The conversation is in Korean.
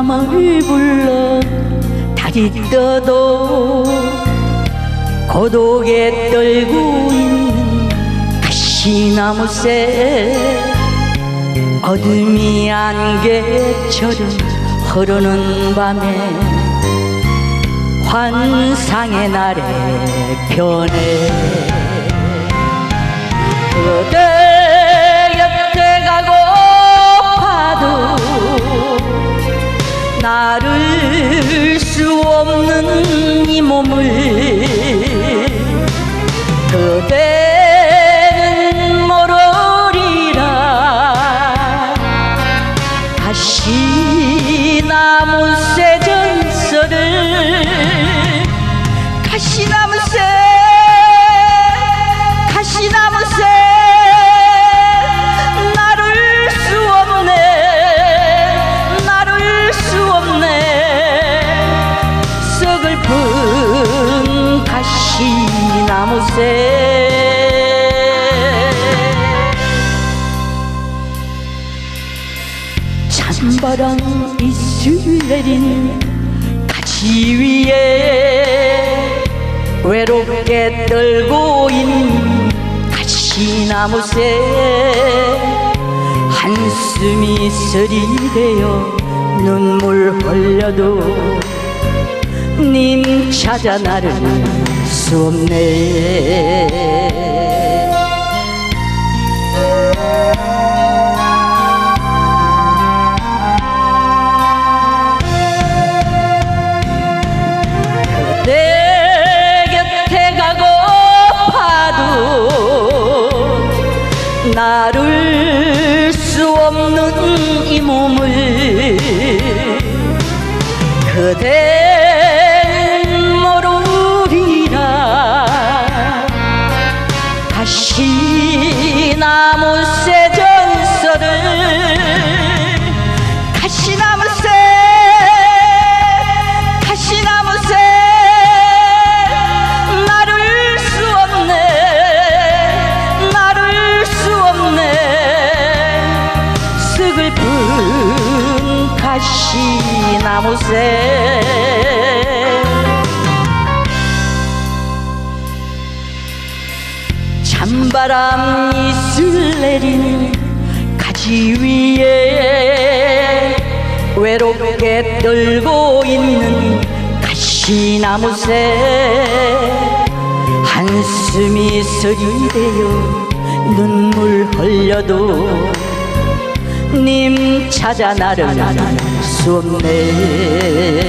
밤을 불러 달이 떠도 고독에 떨고 있는 가시나무새 어둠이 안개처럼 흐르는 밤에 환상의 날에 변해. 그대 가시나무새. 가시나무새. 나를 수 없네. 나를 수 없네. 서글픈 가시나무새. 찬바람 이슬 내린 가지 위에 외롭게 떨고 있는 가시나무새. 한숨이 서리되어 눈물 흘려도 님 찾아 나를 수 없네 없는 이 몸을 그댄 가시나무새 찬바람 이슬 내리는 가지 위에 외롭게 떨고 있는 가시나무새 한숨이 서리되어 눈물 흘려도 님 찾아 나를 수 없네